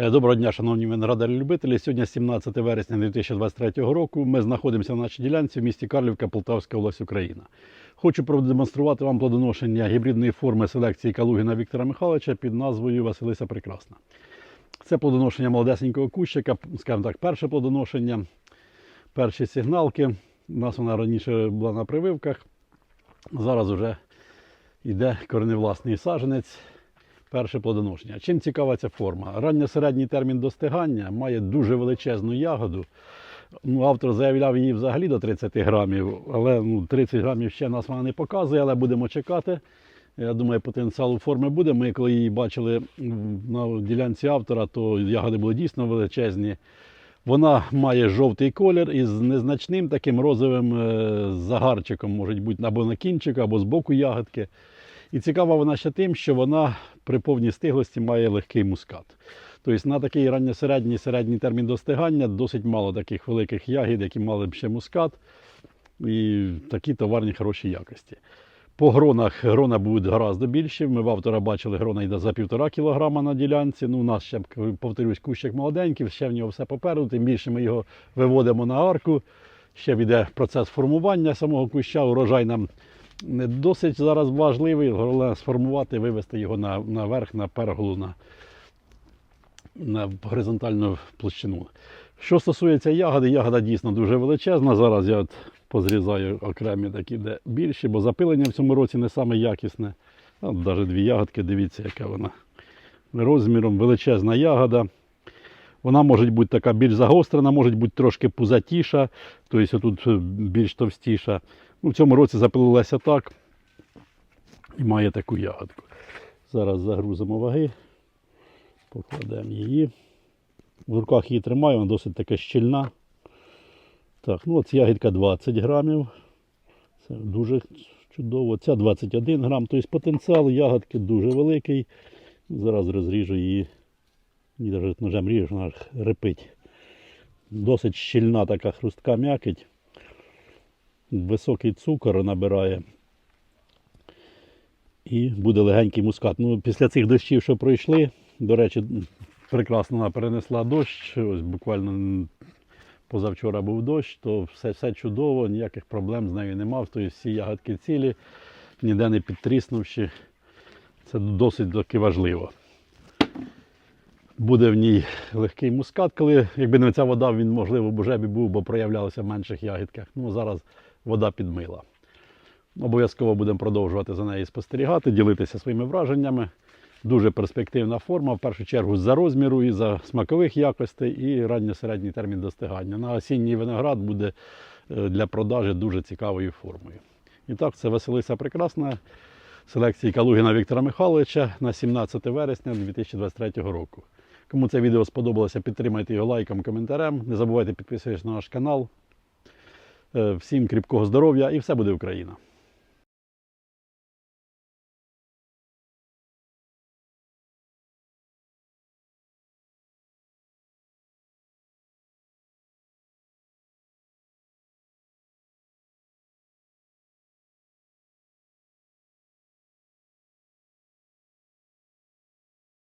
Е, Доброго дня, шановні виноградарі-любителі. Сьогодні 17 вересня 2023 року. Ми знаходимося на нашій ділянці в місті Карлівка, Полтавська область, Україна. Хочу продемонструвати вам плодоношення гібридної форми селекції Калугіна Віктора Михайловича під назвою Василиса Прекрасна. Це плодоношення молодесенького кущика, скажімо так, перше плодоношення, перші сигналки. У нас вона раніше була на прививках. Зараз вже йде кореневласний саженець перше плодоношення. Чим цікава ця форма? Ранньо-середній термін достигання має дуже величезну ягоду. Ну, автор заявляв її взагалі до 30 грамів, але ну, 30 грамів ще нас вона не показує, але будемо чекати. Я думаю, потенціал у форми буде. Ми, коли її бачили на ділянці автора, то ягоди були дійсно величезні. Вона має жовтий колір із незначним таким розовим е, загарчиком, може бути або на кінчику, або з боку ягодки. І цікава вона ще тим, що вона при повній стиглості має легкий мускат. Тобто на такий ранньосередній середній термін достигання досить мало таких великих ягід, які мали б ще мускат і такі товарні хороші якості. По гронах грона будуть гораздо більші. Ми в автора бачили, грона йде за півтора кілограма на ділянці. Ну, у нас ще, повторюсь, кущик молоденький, ще в нього все попереду, тим більше ми його виводимо на арку. Ще йде процес формування самого куща. Урожай нам досить зараз важливий. Головне сформувати, вивести його на, наверх, на перголу, на, на горизонтальну площину. Що стосується ягоди, ягода дійсно дуже величезна. Зараз я от позрізаю окремі такі, де більші, бо запилення в цьому році не саме якісне. Навіть дві ягодки, дивіться, яка вона розміром, величезна ягода. Вона може бути така більш загострена, може бути трошки пузатіша, тобто тут більш товстіша. Ну, в цьому році запилилася так і має таку ягодку. Зараз загрузимо ваги, покладемо її. В руках її тримаю, вона досить така щільна. Так, ну от ягідка 20 грамів. Це дуже чудово. Ця 21 грам. Тобто потенціал ягодки дуже великий. Зараз розріжу її. Ні, навіть ножем ріжу, вона репить. Досить щільна така хрустка м'якоть. Високий цукор набирає. І буде легенький мускат. Ну, після цих дощів, що пройшли, до речі, прекрасно вона перенесла дощ. Ось буквально позавчора був дощ, то все, все чудово, ніяких проблем з нею не мав. Тобто всі ягодки цілі, ніде не підтріснувши. Це досить таки важливо. Буде в ній легкий мускат, коли, якби не ця вода, він, можливо, б уже б був, бо проявлялося в менших ягідках. Ну, зараз вода підмила. Обов'язково будемо продовжувати за нею спостерігати, ділитися своїми враженнями. Дуже перспективна форма, в першу чергу за розміру і за смакових якостей, і ранньо-середній термін достигання. На осінній виноград буде е, для продажі дуже цікавою формою. І так, це Василиса Прекрасна селекції Калугіна Віктора Михайловича на 17 вересня 2023 року. Кому це відео сподобалося, підтримайте його лайком, коментарем. Не забувайте підписуватися на наш канал. Е, Всім кріпкого здоров'я і все буде Україна!